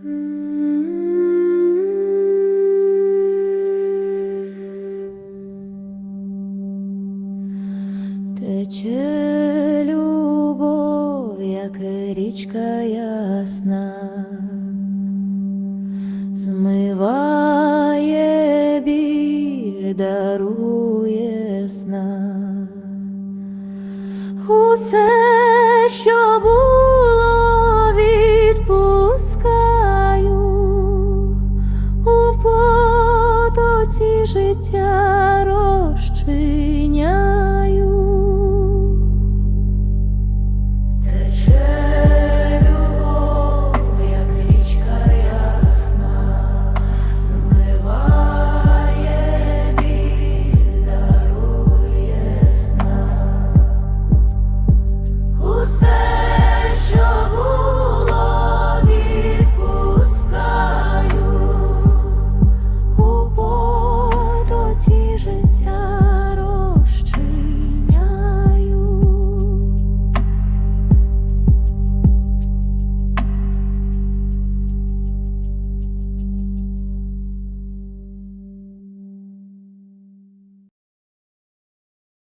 Тече любов, як річка ясна, змиває біль, дарує сна. Усе, що було Ці життя розчи.